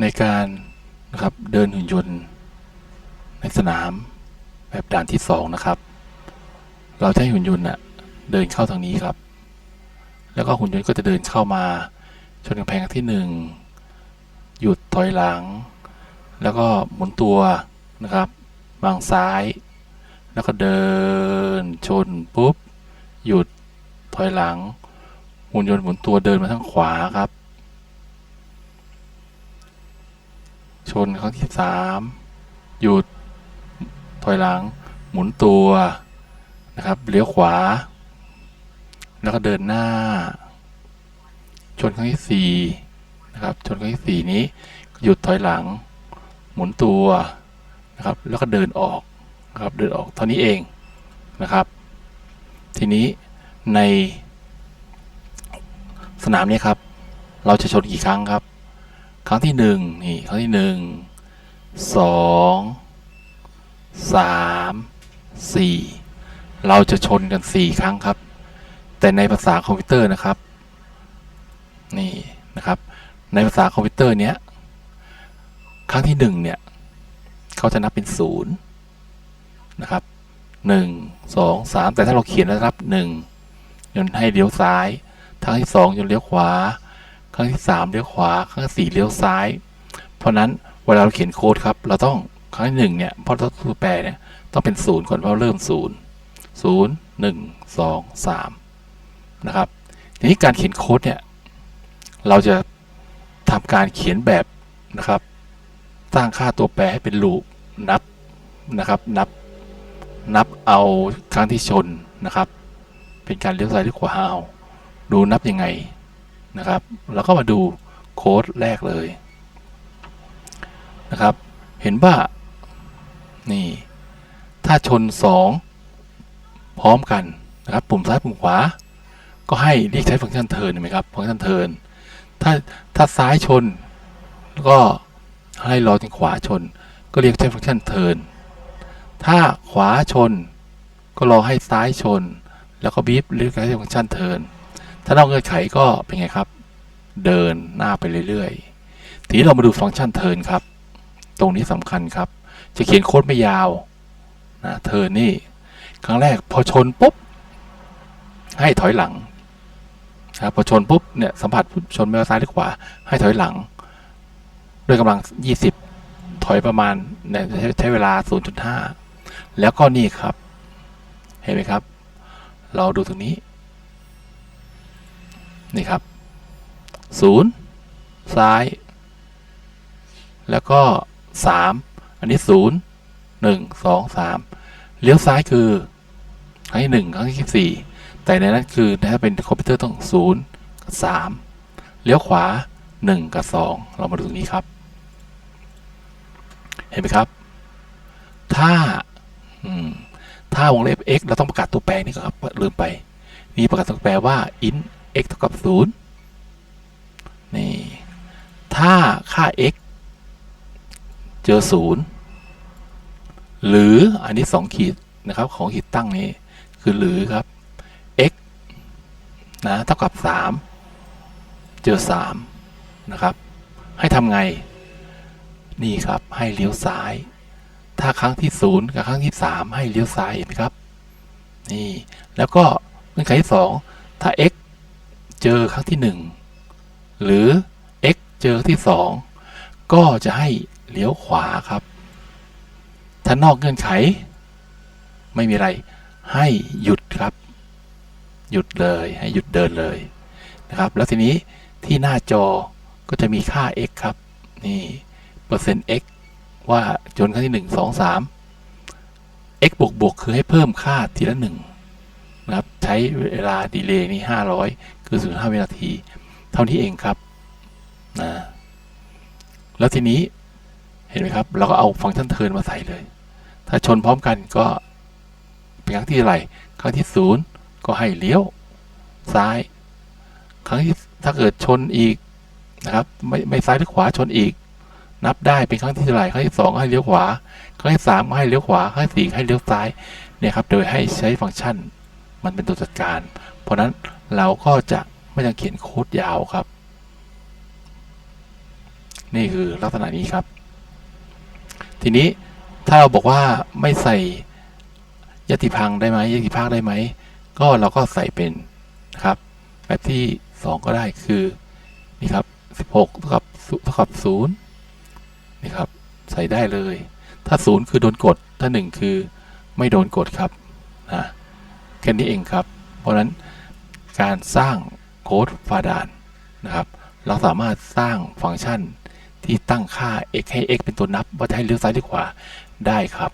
ในการนะครับเดินหุ่นยนต์ในสนามแบบด่านที่สองนะครับ เราให้หุ่นยนต์น่ะเดินเข้าทางนี้ครับ แล้วก็หุ่นยนต์ก็จะเดินเข้ามาชนกำแพงที่หนึ่งหยุดถอยหลัง แล้วก็หมุนตัวนะครับวางซ้าย แล้วก็เดินชนปุ๊บหยุดถอยหลัง หุ่นยนต์หมุนตัวเดินมาทางขวาครับ ชนครั้งที่สามหยุด ถอยหลัง หมุนตัวนะครับเลี้ยวขวา แล้วก็เดินหน้า ชนครั้งที่สี่นะครับชนครั้งที่สี่นี้หยุดถอยหลัง หมุนตัวนะครับ แล้วก็เดินออกนะครับเดินออกเท่านี้เองนะครับ ทีนี้ในสนามนี้ครับ เราจะชนกี่ครั้งครับ ครั้งที่หนึ่งนี่ครั้งที่หนึ่งสองสามสี่เราจะชนกันสี่ครั้งครับ แต่ในภาษาคอมพิวเตอร์นะครับ นี่นะครับ ในภาษาคอมพิวเตอร์เนี้ยครั้งที่หนึ่งเนี่ยเขาจะนับเป็นศูนย์นะครับหนึ่งสองสามแต่ถ้าเราเขียนนะครับหนึ่งยนให้เลี้ยวซ้ายครั้งที่สองยนเลี้ยวขวา ครั้งที่สามเลี้ยวขวา ครั้งที่สี่เลี้ยวซ้าย เพราะนั้นเวลาเราเขียนโค้ดครับ เราต้องครั้งที่หนึ่งเนี่ยเพราะตัวแปรเนี่ยต้องเป็นศูนย์ก่อนเพราะเริ่มศูนย์ศูนย์หนึ่งสองสามนะครับทีนี้การเขียนโค้ดเนี่ยเราจะทำการเขียนแบบนะครับ สร้างค่าตัวแปรให้เป็นลูปนับนะครับนับนับเอาครั้งที่ชนนะครับ เป็นการเลี้ยวซ้ายหรือขวาเอาดูนับยังไง นะครับแล้วก็มาดูโค้ดแรกเลยนะครับ เห็นว่านี่ ถ้าชน 2 พร้อมกันนะครับปุ่มซ้ายปุ่มขวา ก็ให้เรียกใช้ฟังก์ชันเทิร์นเห็นไหมครับฟังก์ชันเทิร์นถ้าถ้าซ้ายชนก็ให้รอจนขวาชน ก็เรียกใช้ฟังก์ชันเทิร์นถ้าขวาชน ก็รอให้ซ้ายชน แล้วก็บีบเรียกใช้ฟังก์ชันเทิร์น ถ้านอกเงื่อนไขก็เป็นไงครับ เดินหน้าไปเรื่อยๆ ทีนี้เรามาดูฟังก์ชันเทิร์นครับ ตรงนี้สำคัญครับ จะเขียนโค้ดไม่ยาวนะเทิร์นนี่ ครั้งแรกพอชนปุ๊บ ให้ถอยหลังครับพอชนปุ๊บเนี่ยสัมผัสชนไม่ว่าซ้ายหรือขวา ให้ถอยหลัง ด้วยกำลัง 20 ถอยประมาณเนี่ยใช้ใช้เวลา 0.5 แล้วก็นี่ครับ เห็นไหมครับ เราดูตรงนี้ นี่ครับศูนย์ซ้าย แล้วก็สามอันนี้ศูนย์หนึ่งสองสามเลี้ยวซ้ายคือครั้งที่หนึ่งครั้งที่สี่แต่ในนั้นคือถ้าเป็นคอมพิวเตอร์ต้องศูนย์สามเลี้ยวขวาหนึ่งกับสองเรามาดูตรงนี้ครับ เห็นไหมครับ ถ้าถ้าวงเล็บ x เราต้องประกาศตัวแปรนี่ครับลืมไป นี่ประกาศตัวแปรว่า int x เท่ากับศูนย์นี่ ถ้าค่า x เจอศูนย์หรืออันนี้สองขีดนะครับ ของขีดตั้งนี้ คือหรือครับ x นะเท่ากับสามเจอสามนะครับ ให้ทำไง นี่ครับ ให้เลี้ยวซ้าย ถ้าครั้งที่ศูนย์กับครั้งที่สามให้เลี้ยวซ้ายเห็นไหมครับ นี่ แล้วก็เงื่อนไขที่สองถ้า x เจอครั้งที่หนึ่งหรือ x เจอที่สองก็จะให้เลี้ยวขวาครับ ถ้านอกเงื่อนไข ไม่มีอะไร ให้หยุดครับ หยุดเลยให้หยุดเดินเลยนะครับ แล้วทีนี้ที่หน้าจอก็จะมีค่า x ครับ นี่ เปอร์เซ็นต์ x ว่าจนครั้งที่หนึ่งสองสาม x บวกบวกคือให้เพิ่มค่าทีละหนึ่งนะครับ ใช้เวลาดีเลย์นี่ห้าร้อย คือศูนย์ห้าวินาที เท่านี้เองครับนะแล้วทีนี้เห็นไหมครับ เราก็เอาฟังก์ชันเทิร์นมาใส่เลย ถ้าชนพร้อมกันก็เป็นครั้งที่อะไรครั้งที่ศูนย์ก็ให้เลี้ยวซ้าย ครั้งที่ถ้าเกิดชนอีกนะครับ ไม่ไม่ซ้ายหรือขวาชนอีก นับได้เป็นครั้งที่เท่าไหร่ครั้งที่สองให้เลี้ยวขวา ครั้งที่สามให้เลี้ยวขวา ครั้งที่สี่ให้เลี้ยวซ้ายเนี่ยครับ โดยให้ใช้ฟังก์ชัน มันเป็นตัวจัดการ เพราะนั้นเราก็จะไม่ต้องเขียนโค้ดยาวครับ นี่คือลักษณะนี้ครับ ทีนี้ถ้าเราบอกว่าไม่ใส่ยติพังได้ไหมยติพังได้ไหม ก็เราก็ใส่เป็นนะครับ แบบที่สองก็ได้คือนี่ครับสิบหกเท่ากับเท่ากับศูนย์นี่ครับ ใส่ได้เลย ถ้าศูนย์คือโดนกด ถ้าหนึ่งคือไม่โดนกดครับนะ แค่นี้เองครับ เพราะฉะนั้นการสร้างโค้ดฟาดานนะครับ เราสามารถสร้างฟังก์ชันที่ตั้งค่า x ให้ x เป็นตัวนับว่าจะให้เลี้ยวซ้ายหรือขวาได้ครับ